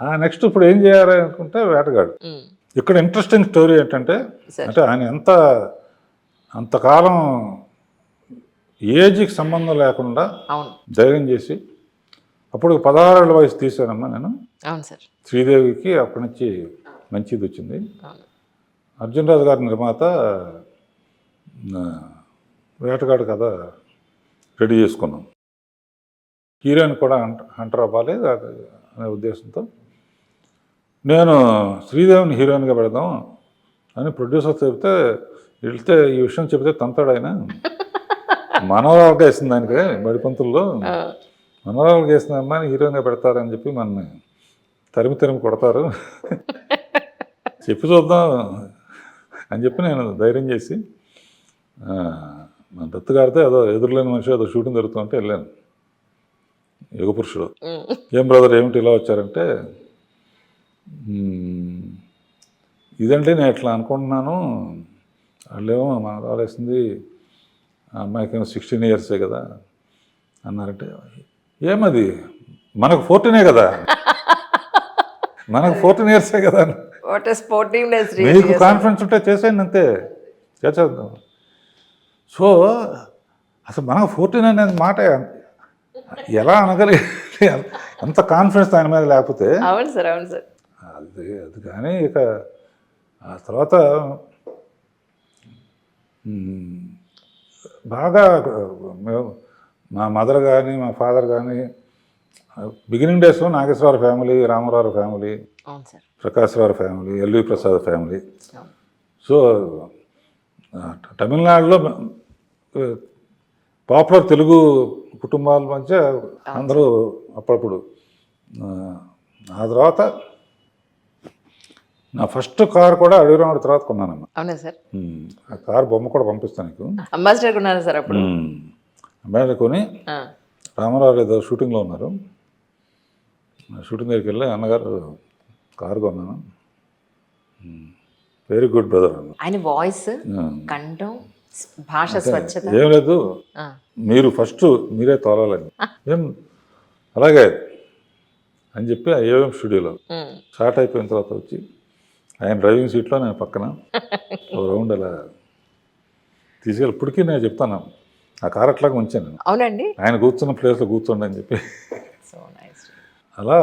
ఆ నెక్స్ట్ ఇప్పుడు ఏం చేయాలి అనుకుంటే వేటగాడు. ఇక్కడ ఇంట్రెస్టింగ్ స్టోరీ ఏంటంటే అంటే ఆయన ఎంత అంతకాలం ఏజ్కి సంబంధం లేకుండా ధైర్యం చేసి అప్పుడు పదహారేళ్ళ వయసు తీశానమ్మా నేను. శ్రీదేవికి అప్పటి నుంచి మంచిది వచ్చింది. అర్జున్ రాజు గారి నిర్మాత వేటగాడు కథ రెడీ చేసుకున్నాం. హీరోయిన్ కూడా హంటర్ అవ్వాలి అనే ఉద్దేశంతో. నేను శ్రీదేవిని హీరోయిన్గా పెడదాం అని ప్రొడ్యూసర్ చెప్తే వెళ్తే ఈ విషయం చెబితే తంతాడు ఆయన. మనవరాలుగా వేసింది దానికి బడిపంతుల్లో. ఆ, మనవరాలుగా వేసిన అమ్మాయిని హీరోయిన్గా పెడతారని చెప్పి మనని తరిమి తరిమి కొడతారు. చెప్పి చూద్దాం అని చెప్పి నేను ధైర్యం చేసి మన దత్తు గారితో ఏదో ఎదురులేని మనిషి ఏదో షూటింగ్ జరుగుతుంటే వెళ్ళాను. యుగపురుషుడు. ఏం బ్రదర్ ఏమిటి ఇలా వచ్చారంటే "మ్మ్, ఇదంటే నేను ఇట్లా అనుకుంటున్నాను? వాళ్ళేమో మన రాలేసింది ఆ అమ్మాయికి ఏమో సిక్స్టీన్ ఇయర్సే కదా అన్నారంటే ఏమది? మనకు ఫోర్టీనే కదా? మనకు ఫోర్టీన్ ఇయర్సే కదా? మీకు కాన్ఫిడెన్స్ ఉంటే చేసేయండి అంతే. చేసేద్దాం. సో అసలు మనకు ఫోర్టీన్ అనేది మాట ఎలా అనగలి ఎంత కాన్ఫిడెన్స్ ఆయన మీద లేకపోతే అవును సార్ అవును సార్. అది అది కానీ ఇక ఆ తర్వాత బాగా మేము మా మదర్ కానీ మా ఫాదర్ కానీ బిగినింగ్ డేస్లో Nageswara family Ramarao family Prakashrao family LV Prasad family. So తమిళనాడులో పాపులర్ తెలుగు కుటుంబాల మధ్య అందరూ అప్పుడప్పుడు ఆ తర్వాత నా ఫస్ట్ కార్ కూడా అడవిరాముడి తర్వాత కొన్నానమ్మా. అవునా సార్? ఆ కార్ బొమ్మ కూడా పంపిస్తాను నీకు. అంబాసిడర్ ఉన్నారు సార్ అప్పుడు? అమ్మాయిలు కొని రామారావు ఏదో షూటింగ్లో ఉన్నారు. షూటింగ్ దగ్గరికి వెళ్ళి అన్నగారు కారు కొన్నాను. వెరీ గుడ్ బ్రదర్ ఆయన వాయిస్. కంఠం భాష స్వచ్ఛత. ఏం లేదు. మీరు ఫస్ట్ మీరే తోలాలని ఏం? అలాగే అని చెప్పి ఏఎం స్టూడియోలో స్టార్ట్ అయిపోయిన తర్వాత వచ్చి ఆయన డ్రైవింగ్ సీట్లో నేను పక్కన. ఓ రౌండ్ అలా తీసుకెళ్ళి ఇప్పటికీ నేను చెప్తాను. ఆ కార్ అట్లాగా ఉంచాను. అవునండి. ఆయన కూర్చున్న ప్లేస్లో కూర్చోండి అని చెప్పి. అలా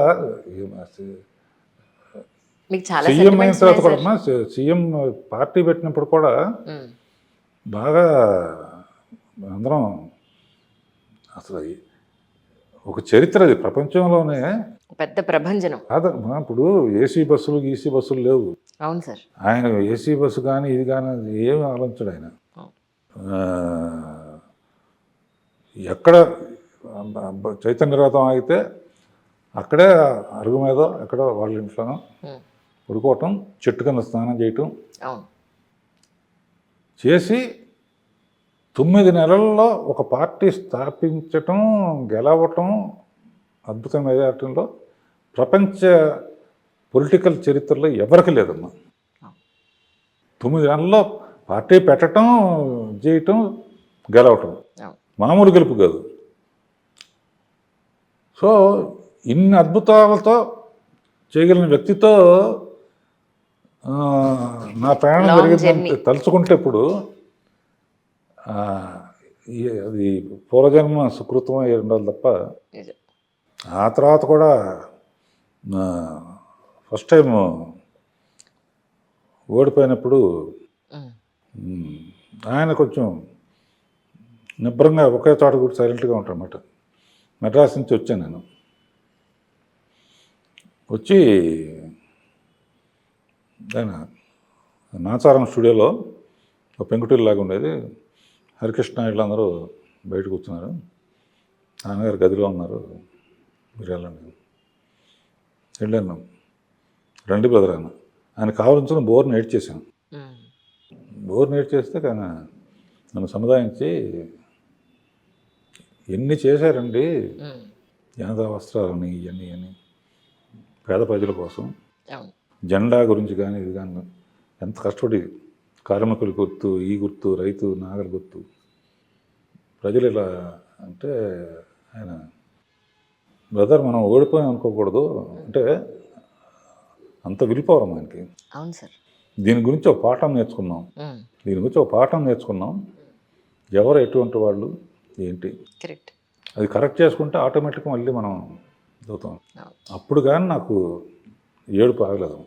సీఎం అయిన తర్వాత కూడా. సీఎం పార్టీ పెట్టినప్పుడు కూడా బాగా అందరం అసలు ఒక చరిత్ర అది ప్రపంచంలోనే పెద్ద ప్రభంజనం. కాదమ్మా ఇప్పుడు ఏసీ బస్సులు గీసీ బస్సులు లేవు. అవును సార్. ఆయన ఏసీ బస్సు కానీ ఇది కానీ ఏమి ఆలోచించడు ఆయన. ఎక్కడ చైతన్య రథం ఆగితే అక్కడే అరుగు మీద ఎక్కడో వాళ్ళ ఇంట్లోనో ఉమ్, పడుకోవటం చెట్టు కింద స్నానం చేయటం. అవును. చేసి తొమ్మిది నెలల్లో ఒక పార్టీ స్థాపించటం గెలవటం అద్భుతం మెజార్టీలో ప్రపంచ పొలిటికల్ చరిత్రలో ఎవరికి లేదమ్మా. తొమ్మిది నెలల్లో పార్టీ పెట్టడం చేయటం గెలవటం మామూలు గెలుపు కాదు. సో ఇన్ని అద్భుతాలతో చేయగలిగిన వ్యక్తితో నా ప్రయాణం journey. తలుచుకుంటే ఇప్పుడు అది పూర్వజన్మ సుకృతం అయి ఉండాలి తప్ప ఆ తర్వాత కూడా ఫస్ట్ టైం ఓడిపోయినప్పుడు. ఆయన కొంచెం నిబ్బరంగా ఒకే చోట కూడా సైలెంట్గా ఉంటాడనమాట మెడ్రాస్ నుంచి వచ్చాను నేను. వచ్చి ఆయన నాచారం స్టూడియోలో ఒక పెంకుటిల్లు లాగా ఉండేది. హరికృష్ణ వీళ్ళందరూ బయట కూర్చున్నారు. నాన్నగారు గదిలో ఉన్నారు. మీరు వెళ్ళండి. వెళ్ళాను రండి బ్రదర్ అన్న. ఆయన కావాల్సిన బోర్ నేట్ చేశాను. ఉమ్, బోర్ నేట్ చేస్తే కానీ నన్ను సముదాయించి ఎన్ని చేశారండి? జనతా వస్త్రాలని ఇవన్నీ అని. పేద ప్రజల కోసం. జెండా గురించి కానీ ఇది కానీ ఎంత కష్టపడి కార్మికుల గుర్తు ఈ గుర్తు రైతు నాగల గుర్తు. ప్రజలు ఇలా అంటే ఆయన బ్రదర్ మనం ఓడిపోయాం అనుకోకూడదు. అంటే అంత విలుపవరం ఆయనకి. అవును సార్. దీని గురించి ఒక పాఠం నేర్చుకున్నాం దీని గురించి ఒక పాఠం నేర్చుకున్నాం ఎవరు ఎటువంటి వాళ్ళు ఏంటి? కరెక్ట్ అది కరెక్ట్ చేసుకుంటే ఆటోమేటిక్గా మళ్ళీ మనం చదువుతాం. అప్పుడు కానీ నాకు ఏడుపు ఆగలేదు.